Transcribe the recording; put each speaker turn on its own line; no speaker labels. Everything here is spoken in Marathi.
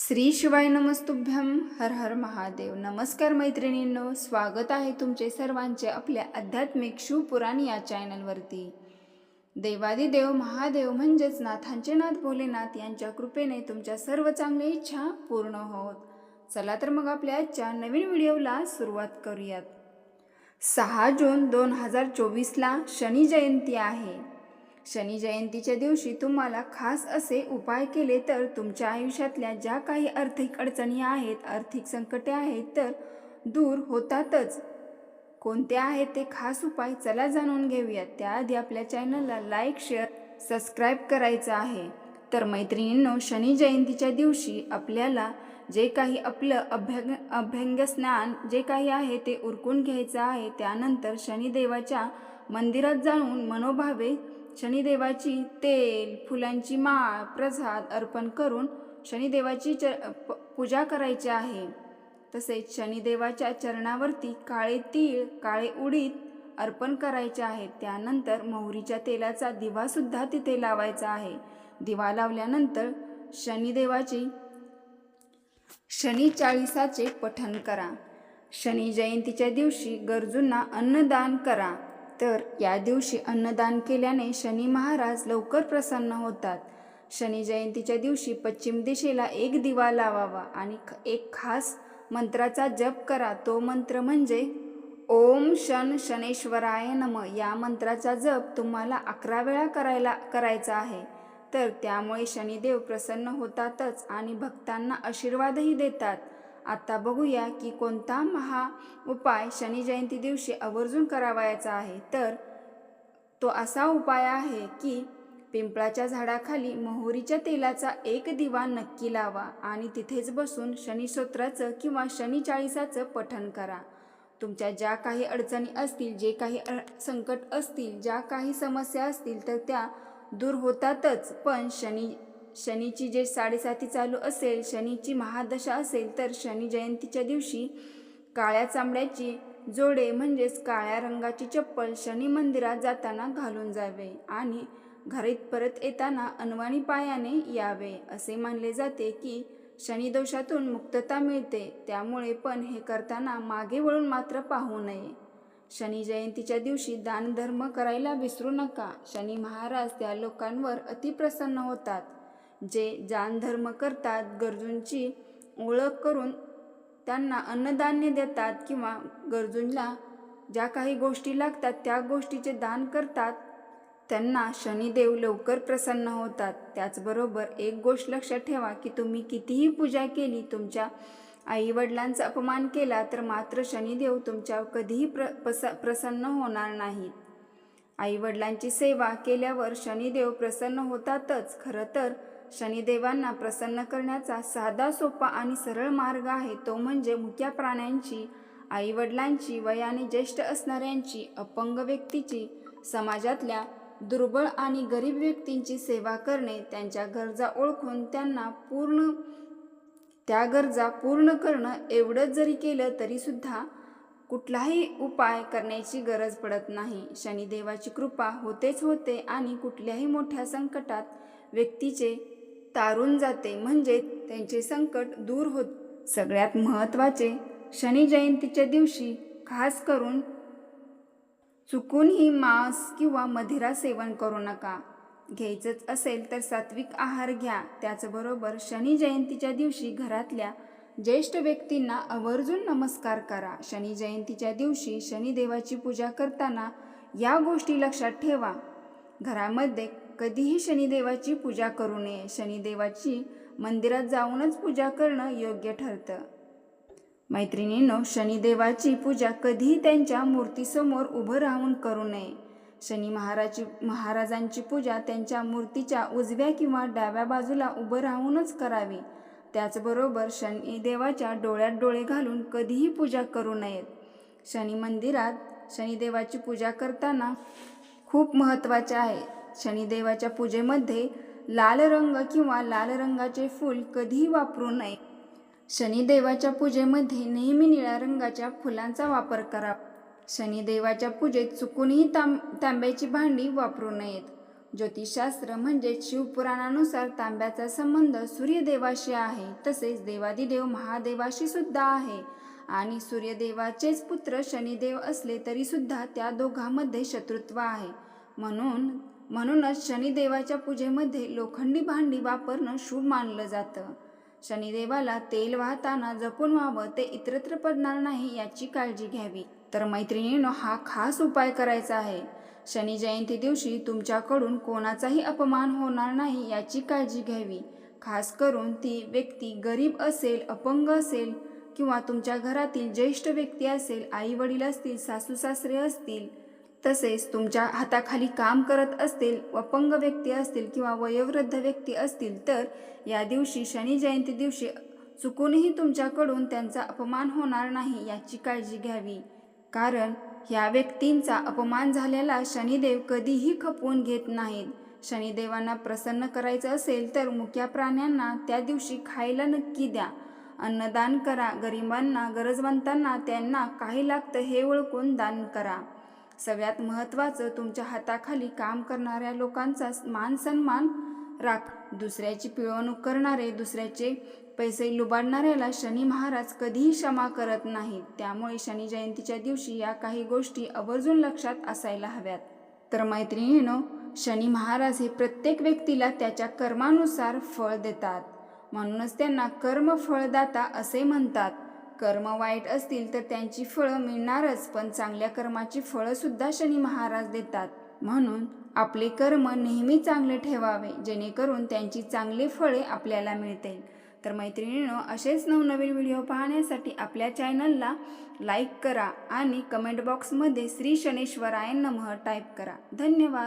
श्री शिवाय नमस्तुभ्यम हर हर महादेव. नमस्कार मैत्रिणींनो स्वागत आहे तुमचे सर्वांचे आपल्या आध्यात्मिक शिवपुराण या चॅनलवरती. देवादिदेव महादेव म्हणजेच नाथांचे नाथ भोलेनाथ यांच्या कृपेने तुमच्या सर्व चांगल्या इच्छा पूर्ण होत. चला तर मग आपल्या आजच्या नवीन व्हिडिओला सुरुवात करूयात. सहा जून दोन हजार चोवीसला शनी जयंती आहे. शनी जयंतीच्या दिवशी तुम्हाला खास असे उपाय केले तर तुमच्या आयुष्यातल्या ज्या काही आर्थिक अडचणी आहेत आर्थिक संकटे आहेत तर दूर होतातच. कोणते आहेत ते खास उपाय चला जाणून घेऊयात. त्याआधी आपल्या चॅनलला लाईक शेअर सबस्क्राईब करायचं आहे. तर मैत्रिणींनो शनी जयंतीच्या दिवशी आपल्याला जे काही आपलं अभ्यंग अभ्यंग स्नान जे काही आहे ते उरकून घ्यायचं आहे. त्यानंतर शनिदेवाच्या मंदिरात जाऊन मनोभावे शनिदेवाची तेल फुलांची माळ प्रसाद अर्पण करून शनिदेवाची च प- पूजा करायची आहे. तसेच शनिदेवाच्या चरणावरती काळे तीळ काळे उडीद अर्पण करायचे आहेत त्यानंतर मोहरीच्या तेलाचा दिवासुद्धा तिथे लावायचा आहे. दिवा लावल्यानंतर शनिदेवाची शनी चाळीसाचे पठण करा. शनी जयंतीच्या दिवशी गरजूंना अन्नदान करा. तर या दिवशी अन्नदान केल्याने शनी महाराज लवकर प्रसन्न होतात. शनी जयंतीच्या दिवशी पश्चिम दिशेला एक दिवा लावावा आणि एक खास मंत्राचा जप करा. तो मंत्र म्हणजे ओम शन शनेश्वराय नम. या मंत्राचा जप तुम्हाला अकरा वेळा करायला करायचा आहे. तर त्यामुळे शनिदेव प्रसन्न होतातच आणि भक्तांना आशीर्वादही देतात. आता बघूया की कोणता महा उपाय शनी जयंती दिवशी आवर्जून करावायचा आहे. तर तो असा उपाय आहे की पिंपळाच्या झाडाखाली मोहरीच्या तेलाचा एक दिवा नक्की लावा आणि तिथेच बसून शनिस्तोत्राचं किंवा शनी चाळीसाचं पठण करा. तुमच्या ज्या काही अडचणी असतील जे काही अ- संकट असतील ज्या काही समस्या असतील तर त्या दूर होतातच पण शनी शनीची जे साडेसाती चालू असेल शनीची महादशा असेल तर शनी जयंतीच्या दिवशी काळ्या चांबड्याची जोडे म्हणजेच काळ्या रंगाची चप्पल शनी मंदिरात जाताना घालून जावे आणि घरीत परत येताना अनवाणी पायाने यावे. असे मानले जाते की शनिदोषातून मुक्तता मिळते त्यामुळे पण हे करताना मागे वळून मात्र पाहू नये. शनी जयंतीच्या दिवशी दानधर्म करायला विसरू नका. शनी महाराज त्या लोकांवर अतिप्रसन्न होतात. जे दानधर्म करतात गरजूंची ओळख करून त्यांना अन्नधान्य देतात किंवा गरजूंना ज्या काही गोष्टी लागतात त्या गोष्टीचे दान करतात त्यांना शनिदेव लवकर प्रसन्न होतात. त्याचबरोबर एक गोष्ट लक्षात ठेवा की तुम्ही कितीही पूजा केली तुमच्या आईवडिलांचा अपमान केला तर मात्र शनिदेव तुमच्या कधीही प्र प्रस प्रसन्न होणार नाहीत. आईवडिलांची सेवा केल्यावर शनिदेव प्रसन्न होतातच. खरं तर शनिदेवांना प्रसन्न करण्याचा साधा सोपा आणि सरळ मार्ग आहे. तो म्हणजे मुक्या प्राण्यांची आईवडिलांची वयाने ज्येष्ठ असणाऱ्यांची अपंग व्यक्तीची समाजातल्या दुर्बळ आणि गरीब व्यक्तींची सेवा करणे त्यांच्या गरजा ओळखून त्यांना पूर्ण त्या गरजा पूर्ण करणं एवढंच जरी केलं तरीसुद्धा कुठलाही उपाय करण्याची गरज पडत नाही. शनिदेवाची कृपा होतेच होते आणि कुठल्याही मोठ्या संकटात व्यक्तीचे तारून जाते. म्हणजे त्यांचे संकट दूर होत. सगळ्यात महत्त्वाचे शनी जयंतीच्या दिवशी खास करून चुकूनही मांस किंवा मधिरा सेवन करू नका. घ्यायचंच असेल तर सात्विक आहार घ्या. त्याचबरोबर शनी जयंतीच्या दिवशी घरातल्या ज्येष्ठ व्यक्तींना आवर्जून नमस्कार करा. शनी जयंतीच्या दिवशी शनिदेवाची पूजा करताना या गोष्टी लक्षात ठेवा. घरामध्ये कधीही शनिदेवाची पूजा करू नये. शनिदेवाची मंदिरात जाऊनच पूजा करणं योग्य ठरतं. मैत्रिणींनो शनिदेवाची पूजा कधीही त्यांच्या मूर्तीसमोर उभं राहून करू नये. शनी महाराजी महाराजांची पूजा त्यांच्या मूर्तीच्या उजव्या किंवा डाव्या बाजूला उभं राहूनच करावी. त्याचबरोबर शनिदेवाच्या डोळ्यात डोळे घालून कधीही पूजा करू नयेत. शनी मंदिरात शनिदेवाची पूजा करताना खूप महत्त्वाचे आहे. शनिदेवाच्या पूजेमध्ये लाल रंग किंवा लाल रंगाचे फूल कधीही वापरू नये. शनिदेवाच्या पूजेमध्ये नेहमी निळ्या रंगाच्या फुलांचा वापर करा. शनिदेवाच्या पूजेत चुकूनही तांब तांब्याची भांडी वापरू नयेत. ज्योतिषशास्त्र म्हणजेच शिवपुराणानुसार तांब्याचा संबंध सूर्यदेवाशी आहे तसेच देवादिदेव महादेवाशी सुद्धा आहे. आणि सूर्यदेवाचेच पुत्र शनिदेव असले तरीसुद्धा त्या दोघांमध्ये शत्रुत्व आहे. म्हणून म्हणूनच शनिदेवाच्या पूजेमध्ये लोखंडी भांडी वापरणं शुभ मानलं जातं. शनिदेवाला तेल वाहताना जपून व्हावं ते इतरत्र पडणार नाही याची काळजी घ्यावी. तर मैत्रिणीनं हा खास उपाय करायचा आहे. शनी जयंती दिवशी तुमच्याकडून कोणाचाही अपमान होणार नाही याची काळजी घ्यावी. खास करून ती व्यक्ती गरीब असेल अपंग असेल किंवा तुमच्या घरातील ज्येष्ठ व्यक्ती असेल आई वडील असतील सासू सासरे असतील तसेच तुमच्या हाताखाली काम करत असतील अपंग व्यक्ती असतील किंवा वयोवृद्ध व्यक्ती असतील तर या दिवशी शनी जयंती दिवशी चुकूनही तुमच्याकडून त्यांचा अपमान होणार नाही याची काळजी घ्यावी. कारण ह्या व्यक्तींचा अपमान झालेला शनिदेव कधीही खपवून घेत नाहीत. शनिदेवांना प्रसन्न करायचं असेल तर मुक्या प्राण्यांना त्या दिवशी खायला नक्की द्या. अन्नदान करा. गरिबांना गरजवंतांना त्यांना काही लागतं हे ओळखून दान करा. सगळ्यात महत्त्वाचं तुमच्या हाताखाली काम करणाऱ्या लोकांचा मान सन्मान राख. दुसऱ्याची पिळवणूक करणारे दुसऱ्याचे पैसे लुबाडणाऱ्याला शनी महाराज कधीही क्षमा करत नाहीत. त्यामुळे शनी जयंतीच्या दिवशी या काही गोष्टी आवर्जून लक्षात असायला हव्यात. तर मैत्रिणीनो शनी महाराज हे प्रत्येक व्यक्तीला त्याच्या कर्मानुसार फळ देतात. म्हणूनच त्यांना कर्म फळदाता असे म्हणतात. कर्म वाईट असतील तर त्यांची फळं मिळणारच पण चांगल्या कर्माची फळं सुद्धा शनी महाराज देतात. म्हणून आपले कर्म नेहमी चांगले ठेवावे जेणेकरून त्यांची चांगली फळे आपल्याला मिळतील. तर मैत्रिणीनं असेच नवनवीन व्हिडिओ पाहण्यासाठी आपल्या चॅनलला लाईक करा आणि कमेंट बॉक्समध्ये श्री शनेश्वराय नमः टाईप करा. धन्यवाद.